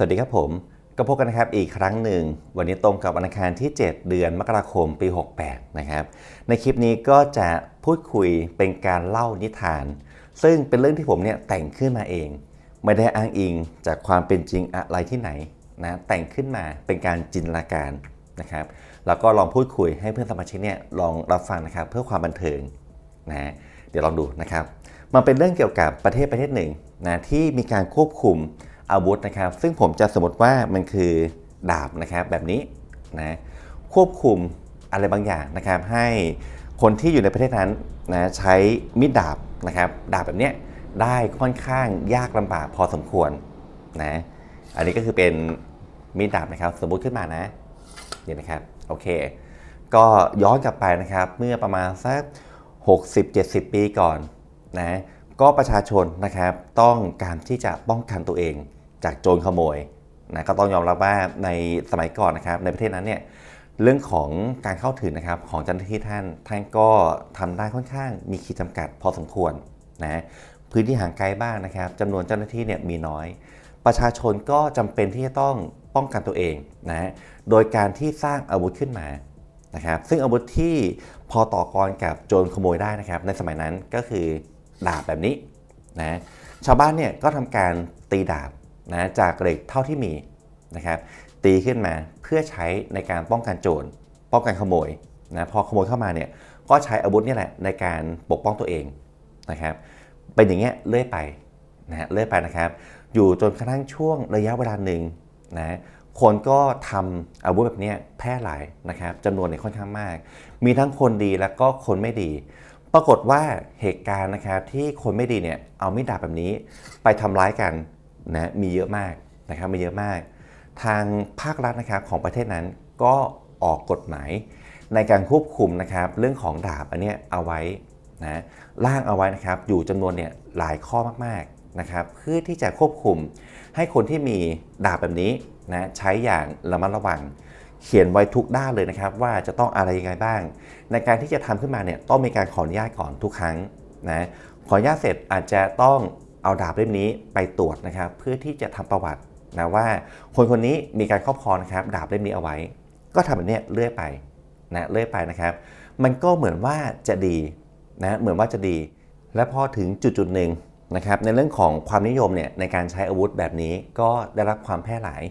สวัสดีครับผม ก็พบกันนะครับอีกครั้งหนึ่ง วันนี้ตรงกับวันอังคารที่ 7 เดือนมกราคมปี 68 นะครับ ในคลิปนี้ก็จะพูดคุยเป็นการเล่านิทาน ซึ่งเป็นเรื่องที่ผมเนี่ยแต่งขึ้นมาเอง ไม่ได้อ้างอิงจากความเป็นจริงอะไรที่ไหนนะแต่งขึ้นมาเป็นการจินตนาการนะครับแล้วก็ลองพูดคุยให้เพื่อนสมาชิกเนี่ยลองรับฟังนะครับเพื่อความบันเทิงนะเดี๋ยวลองดูนะครับ มันเป็นเรื่องเกี่ยวกับประเทศประเทศหนึ่งนะที่มีการควบคุม อาวุธนะครับ ซึ่งผมจะสมมติว่ามันคือดาบนะครับแบบนี้นะควบคุมอะไรบางอย่างนะครับให้คนที่อยู่ในประเทศนั้นนะใช้มีดดาบนะครับดาบแบบนี้ได้ค่อนข้างยากลำบากพอสมควรนะอันนี้ก็คือเป็นมีดดาบนะครับสมมติขึ้นมานะเนี่นะครับโอเค ก็ย้อนกลับไปนะครับเมื่อประมาณสัก 60-70 ปีก่อนนะก็ประชาชนนะครับต้องการที่จะป้องกันตัวเอง จากโจรขโมยนะก็ต้องยอมรับว่าในสมัยก่อนนะครับในประเทศนั้นเนี่ยเรื่องของการเข้าถึงนะครับของเจ้าหน้าที่ท่านท่านก็ทำได้ค่อนข้างมีขีดจำกัดพอสมควรนะพื้นที่ห่างไกลบ้างนะครับจำนวนเจ้าหน้าที่เนี่ยมีน้อย ประชาชนก็จำเป็นที่จะต้องป้องกันตัวเองนะโดยการที่สร้างอาวุธขึ้นมานะครับซึ่งอาวุธที่พอต่อกรกับโจรขโมยได้นะครับ ในสมัยนั้นก็คือดาบแบบนี้นะชาวบ้านเนี่ยก็ทำการตีดาบ นะจากเหล็กเท่าที่มีนะครับตีขึ้นมาเพื่อใช้ในการป้องกันโจรป้องกันขโมยนะพอขโมยเข้ามาเนี่ยก็ใช้อาวุธนี่แหละในการปกป้องตัวเองนะครับเป็นอย่างเงี้ยเรื่อยไปนะฮะเรื่อยไปนะครับ อยู่จนกระทั่งช่วงระยะเวลาหนึ่งนะคนก็ทำอาวุธแบบนี้แพร่หลายนะครับจำนวนเนี่ยค่อนข้างมาก มีทั้งคนดีแล้วก็คนไม่ดี ปรากฏว่าเหตุการณ์นะครับที่คนไม่ดีเนี่ยเอามีดดาบแบบนี้ไปทำร้ายกัน นะมีเยอะมากนะครับมีเยอะมาก ทางภาครัฐนะครับของประเทศนั้นก็ออกกฎหมายในการควบคุมนะครับเรื่องของดาบอันเนี้ยเอาไว้นะร่างเอาไว้นะครับอยู่จำนวนเนี่ยหลายข้อมากๆนะครับเพื่อที่จะควบคุมให้คนที่มีดาบแบบนี้นะใช้อย่างระมัดระวัง เขียนไว้ทุกด้านเลยนะครับ ว่าจะต้องอะไรยังไงบ้าง ในการที่จะทำขึ้นมาเนี่ยต้องมีการขออนุญาตก่อนทุกครั้งนะขออนุญาตเสร็จอาจจะต้อง เอาดาบเล่มนี้ไปตรวจนะครับ เพื่อที่จะทำประวัตินะว่าคนคนนี้มีการครอบครองนะครับ ดาบเล่มนี้เอาไว้ ก็ทำแบบนี้เรื่อยไปนะเรื่อยไปนะครับ มันก็เหมือนว่าจะดีนะเหมือนว่าจะดี และพอถึงจุดจุดหนึ่งนะครับในเรื่องของความนิยมเนี่ยในการใช้อาวุธแบบนี้ก็ได้รับความแพร่หลาย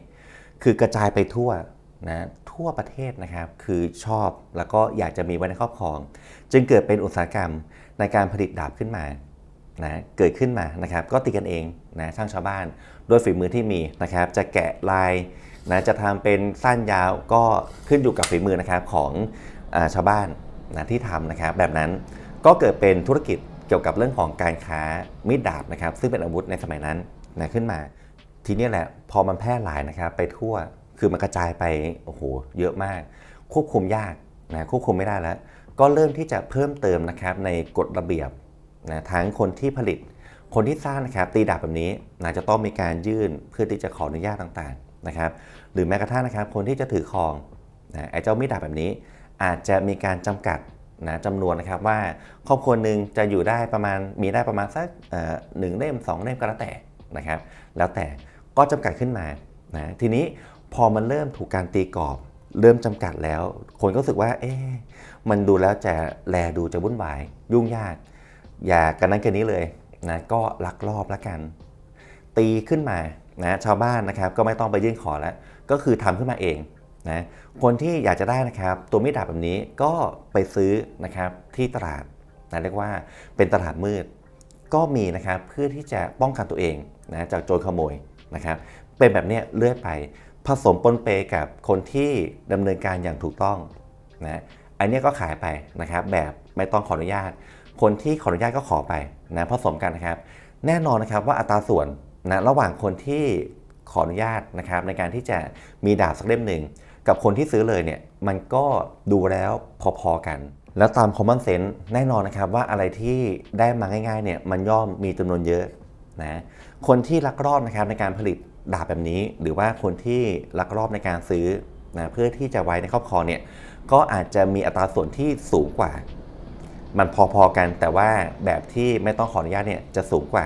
คือกระจายไปทั่วนะทั่วประเทศนะครับคือชอบแล้วก็อยากจะมีไว้ในครอบครอง จึงเกิดเป็นอุตสาหกรรมในการผลิตดาบขึ้นมา นะเกิดขึ้นมานะครับก็ตีกันเองนะช่างชาวบ้านด้วยฝีมือที่มีนะครับ จะแกะลายนะจะทำเป็นสั้นยาวก็ขึ้นอยู่กับฝีมือนะครับของอชาวบ้านนะที่ทำนะครับ แบบนั้นก็เกิดเป็นธุรกิจเกี่ยวกับเรื่องของการค้ามีดดาบนะครับ ซึ่งเป็นอาวุธในสมัยนั้นนะขึ้นมา ทีนี้แหละพอมันแพร่หลายนะครับ ไปทั่วคือมันกระจายไปโอ้โหเยอะมาก ควบคุมยากนะควบคุมไม่ได้แล้ว ก็เริ่มที่จะเพิ่มเติมนะครับในกฎระเบียบ นะทั้งคนที่ผลิต คนที่สร้างนะครับตีดาบแบบนี้นะจะต้องมีการยื่นเพื่อที่จะขออนุญาตต่างๆนะครับ หรือแม้กระทั่งนะครับคนที่จะถือครองนะไอ้เจ้ามีดดาบแบบนี้ อาจจะมีการจำกัดนะจำนวนนะครับว่าครอบครัวหนึ่งจะอยู่ได้ประมาณมีได้ประมาณสักหนึ่งเล่มสองเล่มก็แล้วแต่นะครับ แล้วแต่ก็จำกัดขึ้นมานะทีนี้พอมันเริ่มถูกการตีกรอบ เริ่มจำกัดแล้ว คนก็รู้สึกว่าเอ๊ะมันดูแล้วจะแลดูจะวุ่นวายยุ่งยาก อย่ากันนั้นกันนี้เลยนะก็ลักลอบแล้วกัน ตีขึ้นมานะชาวบ้านนะครับก็ไม่ต้องไปยื่นขอแล้ว ก็คือทำขึ้นมาเองนะคนที่อยากจะได้นะครับ ตัวมีดดาบแบบนี้ก็ไปซื้อนะครับที่ตลาดนะเรียกว่าเป็นตลาดมืด ก็มีนะครับเพื่อที่จะป้องกันตัวเองนะจากโจรขโมยนะครับเป็นแบบนี้เลื่อยไปผสมปนเปกับคนที่ดำเนินการอย่างถูกต้องนะอันนี้ก็ขายไปนะครับแบบไม่ต้องขออนุญาต คนที่ขออนุญาตก็ขอไปนะผสมกันนะครับ แน่นอนนะครับว่าอัตราส่วนนะระหว่างคนที่ขออนุญาตนะครับ ในการที่จะมีดาบสักเล่มหนึ่งกับคนที่ซื้อเลยเนี่ยมันก็ดูแล้วพอๆกัน แล้วตาม common sense แน่นอนนะครับว่าอะไรที่ได้มาง่ายๆเนี่ยมันย่อมมีจำนวนเยอะนะคนที่ลักลอบนะครับในการผลิตดาบแบบนี้ หรือว่าคนที่ลักลอบในการซื้อนะเพื่อที่จะไว้ในครอบครองเนี่ยก็อาจจะมีอัตราส่วนที่สูงกว่า มันพอๆกันแต่ว่าแบบที่ไม่ต้องขออนุญาตเนี่ยจะสูงกว่า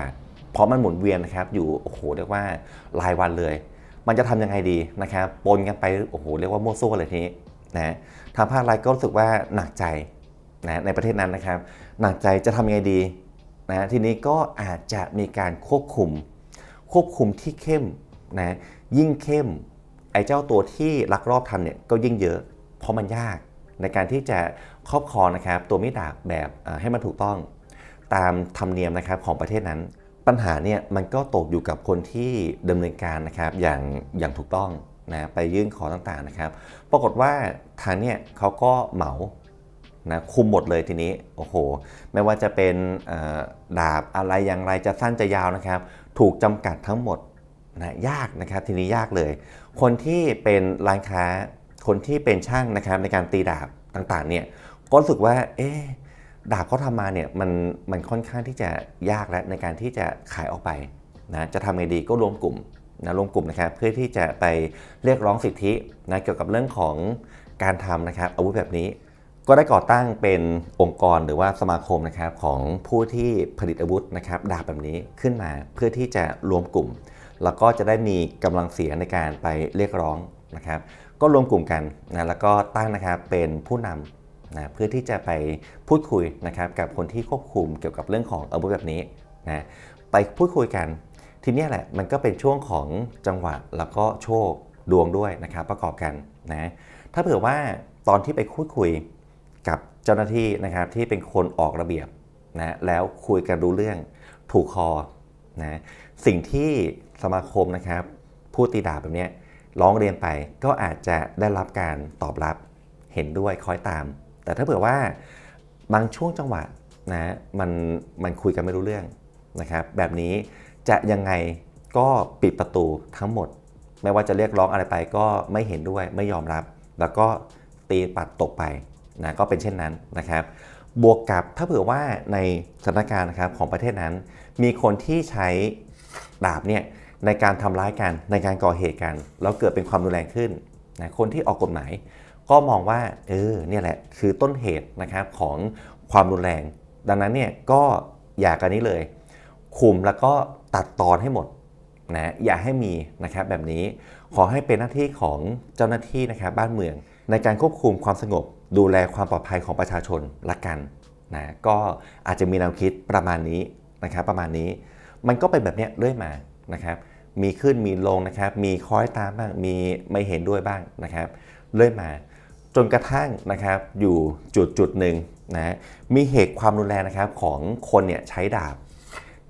เพราะมันหมุนเวียนนะครับอยู่โอ้โหเรียกว่ารายวันเลย มันจะทำยังไงดีนะครับปนกันไปโอ้โหเรียกว่ามั่วซั่วเลยทีนี้นะทางภาครัฐก็รู้สึกว่าหนักใจนะในประเทศนั้นนะครับ หนักใจจะทำยังไงดีนะทีนี้ก็อาจจะมีการควบคุม ควบคุมที่เข้มนะยิ่งเข้มไอ้เจ้าตัวที่ลักลอบทำเนี่ยก็ยิ่งเยอะ เพราะมันยาก ในการที่จะครอบครองนะครับตัวมีดดาบแบบให้มันถูกต้อง ตามธรรมเนียมนะครับของประเทศนั้น ปัญหาเนี่ยมันก็ตกอยู่กับคนที่ดำเนินการนะครับอย่างอย่างถูกต้องนะไปยื่นขอต่างๆนะครับ ปรากฏว่าทางเนี่ยเขาก็เหมานะคุมหมดเลยทีนี้โอ้โห ไม่ว่าจะเป็นดาบอะไรอย่างไรจะสั้นจะยาวนะครับ ถูกจำกัดทั้งหมดนะยากนะครับ ทีนี้ยากเลย คนที่เป็นร้านค้า คนที่เป็นช่างนะครับในการตีดาบต่างๆเนี่ยก็รู้สึกว่าเอ๊ดาบเขาทำมาเนี่ยมันมันค่อนข้างที่จะยากแล้วในการที่จะขายออกไปนะจะทำไงดีก็รวมกลุ่มนะรวมกลุ่มนะครับเพื่อที่จะไปเรียกร้องสิทธินะเกี่ยวกับเรื่องของการทำนะครับอาวุธแบบนี้ ก็ได้ก่อตั้งเป็นองค์กรหรือว่าสมาคมนะครับของผู้ที่ผลิตอาวุธนะครับดาบแบบนี้ขึ้นมาเพื่อที่จะรวมกลุ่ม แล้วก็จะได้มีกำลังเสียงในการไปเรียกร้องนะครับ ก็รวมกลุ่มกันนะแล้วก็ตั้งนะครับเป็นผู้นำนะเพื่อที่จะไปพูดคุยนะครับกับคนที่ควบคุมเกี่ยวกับเรื่องของอาวุธแบบนี้นะไปพูดคุยกัน ทีนี้แหละมันก็เป็นช่วงของจังหวะแล้วก็โชคดวงด้วยนะครับประกอบกันนะถ้าเผื่อว่าตอนที่ไปพูดคุยกับเจ้าหน้าที่นะครับที่เป็นคนออกระเบียบนะแล้วคุยกันรู้เรื่องถูกคอนะสิ่งที่สมาคมนะครับ ผู้ตีดาแบบนี้ ร้องเรียนไปก็อาจจะได้รับการตอบรับเห็นด้วยคอยตาม แต่ถ้าเผื่อว่าบางช่วงจังหวะนะมันมันคุยกันไม่รู้เรื่องนะครับแบบนี้จะยังไงก็ปิดประตูทั้งหมด ไม่ว่าจะเรียกร้องอะไรไปก็ไม่เห็นด้วยไม่ยอมรับ แล้วก็ตีปัดตกไปนะก็เป็นเช่นนั้นนะครับ บวกกับถ้าเผื่อว่าในสถานการณ์นะครับของประเทศนั้น มีคนที่ใช้ดาบเนี่ย ในการทำร้ายกันในการก่อเหตุกัน แล้วเกิดเป็นความรุนแรงขึ้นนะคนที่ออกกฎหมาย ก็มองว่าเออเนี่ยแหละคือต้นเหตุนะครับของความรุนแรง ดังนั้นเนี่ยก็อย่ากันนี้เลย คุมแล้วก็ตัดตอนให้หมดนะอย่าให้มีนะครับแบบนี้ขอให้เป็นหน้าที่ของเจ้าหน้าที่นะครับบ้านเมือง ในการควบคุมความสงบ ดูแลความปลอดภัยของประชาชนละกันนะก็อาจจะมีแนวคิดประมาณนี้นะครับประมาณนี้ มันก็เป็นแบบเนี้ยเรื่อยมานะครับ มีขึ้นมีลงนะครับ มีคอยตามบ้าง มีไม่เห็นด้วยบ้างนะครับ เรื่อยมา จนกระทั่งนะครับ อยู่จุดจุดหนึ่งนะ มีเหตุความรุนแรงนะครับของคนเนี่ยใช้ดาบ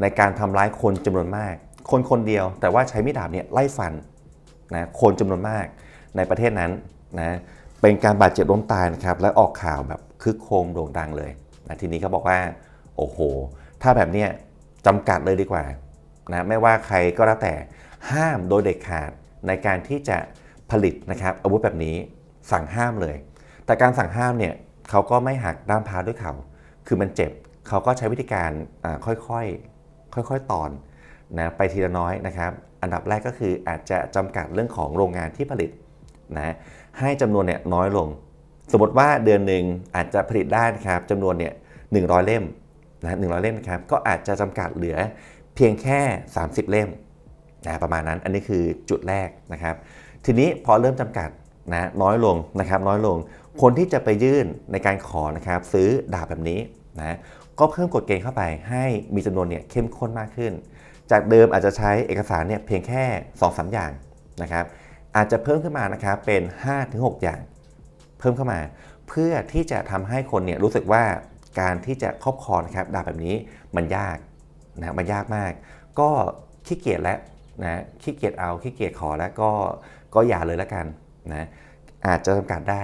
ในการทำร้ายคนจำนวนมาก คนคนเดียว แต่ว่าใช้มีดดาบเนี่ยไล่ฟันนะคนจำนวนมากในประเทศนั้นนะเป็นการบาดเจ็บล้มตายนะครับ และออกข่าวแบบคึกโครมโด่งดังเลยนะทีนี้เขาบอกว่า โอ้โห ถ้าแบบเนี้ยจำกัดเลยดีกว่า นะไม่ว่าใครก็แล้วแต่ห้ามโดยเด็ดขาดในการที่จะผลิตนะครับอาวุธแบบนี้สั่งห้ามเลย แต่การสั่งห้ามเนี่ยเขาก็ไม่หักด้ามพาด้วยเขา คือมันเจ็บเขาก็ใช้วิธีการค่อยๆค่อยๆตอนนะไปทีละน้อยนะครับ อันดับแรกก็คืออาจจะจำกัดเรื่องของโรงงานที่ผลิตนะให้จำนวนเนี่ยน้อยลง สมมติว่าเดือนหนึ่งอาจจะผลิตได้นะครับจำนวนเนี่ยหนึ่งร้อยเล่มนะหนึ่งร้อยเล่มนะครับก็อาจจะจำกัดเหลือ เพียงแค่ 30 เล่มนะประมาณนั้นอันนี้คือจุดแรกนะครับ ทีนี้พอเริ่มจำกัดนะน้อยลงนะครับน้อยลงคนที่จะไปยื่นในการขอนะครับ ซื้อดาบแบบนี้นะก็เพิ่มกฎเกณฑ์เข้าไปให้มีจำนวนเนี่ยเข้มข้นมากขึ้น จากเดิมอาจจะใช้เอกสารเนี่ยเพียงแค่2อสอย่างนะครับอาจจะเพิ่มขึ้นมานะครับเป็น 5-6 อย่าง เพิ่มเข้ามา เพื่อที่จะทำให้คนเนี่ยรู้สึกว่าการที่จะครอบครองนะครับดาบแบบนี้มันยาก นะมันยากมาก ก็ขี้เกียจแล้วนะขี้เกียจเอาขี้เกียจขอแล้วก็ก็อย่าเลยแล้วกันนะอาจจะจำกัดได้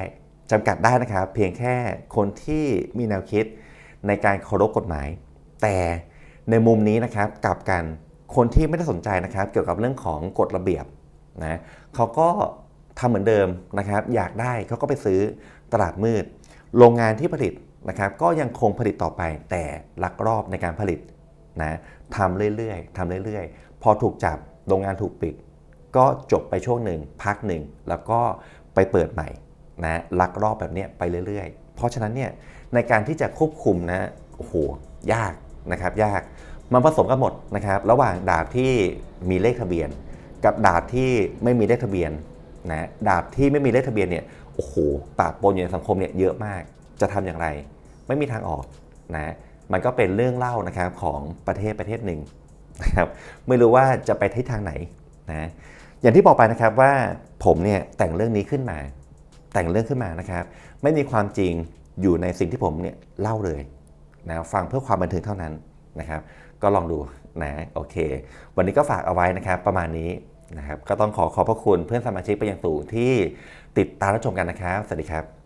จำกัดได้นะครับ เพียงแค่คนที่มีแนวคิดในการเคารพกฎหมาย แต่ในมุมนี้นะครับกลับกันคนที่ไม่ได้สนใจนะครับ เกี่ยวกับเรื่องของกฎระเบียบนะเขาก็ทำเหมือนเดิมนะครับ อยากได้เขาก็ไปซื้อตลาดมืด โรงงานที่ผลิตนะครับ ก็ยังคงผลิตต่อไปแต่ลักลอบในการผลิต นะทำเรื่อยๆทำเรื่อยๆ พอถูกจับโรงงานถูกปิด ก็จบไปช่วงหนึ่งพักหนึ่ง แล้วก็ไปเปิดใหม่นะลักลอบแบบนี้ไปเรื่อยๆ เพราะฉะนั้นเนี่ยในการที่จะควบคุมนะโอ้โหยากนะครับยากมันผสมกันหมดนะครับระหว่างดาบที่มีเลขทะเบียน กับดาบที่ไม่มีเลขทะเบียนนะดาบที่ไม่มีเลขทะเบียนเนี่ยโอ้โหปะปนอยู่ในสังคมเนี่ยเยอะมากจะทำอย่างไร ไม่มีทางออกนะ มันก็เป็นเรื่องเล่านะครับของประเทศประเทศหนึ่งนะครับไม่รู้ว่าจะไปทิศทางไหนนะอย่างที่บอกไปนะครับว่าผมเนี่ยแต่งเรื่องนี้ขึ้นมา แต่งเรื่องขึ้นมานะครับ ไม่มีความจริงอยู่ในสิ่งที่ผมเนี่ยเล่าเลยนะฟังเพื่อความบันเทิงเท่านั้นนะครับ ก็ลองดูนะโอเค วันนี้ก็ฝากเอาไว้นะครับประมาณนี้นะครับ ก็ต้องขอขอบพระคุณเพื่อนสมาชิกไปยังสูงที่ติดตามรับชมกันนะครับ สวัสดีครับ